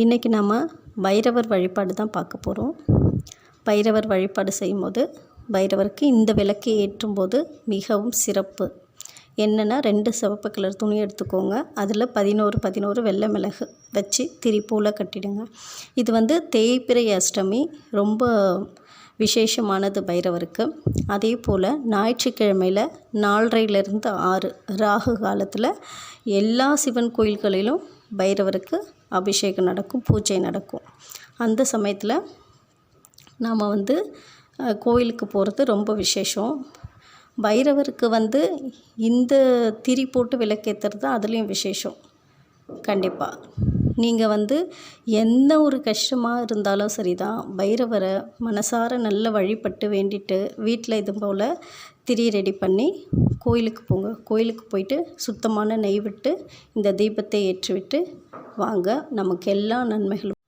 இன்றைக்கி நம்ம பைரவர் வழிபாடு தான் பார்க்க போகிறோம். பைரவர் வழிபாடு செய்யும்போது பைரவருக்கு இந்த விளக்கை ஏற்றும்போது மிகவும் சிறப்பு. என்னென்னா ரெண்டு சிவப்பு கலர் துணி எடுத்துக்கோங்க. அதில் பதினோரு பதினோரு வெள்ளை மிளகு வச்சு திரிப்பூவில் கட்டிடுங்க. இது வந்து தேய்பிரை அஷ்டமி ரொம்ப விசேஷமானது பைரவருக்கு. அதே போல் ஞாயிற்றுக்கிழமையில் நாலரையிலிருந்து ஆறு ராகு காலத்தில் எல்லா சிவன் கோயில்களிலும் பைரவருக்கு அபிஷேகம் நடக்கும் பூஜை நடக்கும். அந்த சமயத்தில் நாம் வந்து கோயிலுக்கு போகிறது ரொம்ப விசேஷம். பைரவருக்கு வந்து இந்த திரி போட்டு விளக்கேற்றுறது அதுலேயும் விசேஷம். கண்டிப்பாக நீங்கள் வந்து எந்த ஒரு கஷ்டமாக இருந்தாலும் சரிதான். பைரவரை மனசார நல்ல வழிபட்டு வேண்டிட்டு வீட்டில் இது போல் திரி ரெடி பண்ணி கோயிலுக்கு போங்க. கோயிலுக்கு போயிட்டு சுத்தமான நெய் விட்டு இந்த தீபத்தை ஏற்றுவிட்டு வாங்க. நமக்கு எல்லா நன்மைகளும்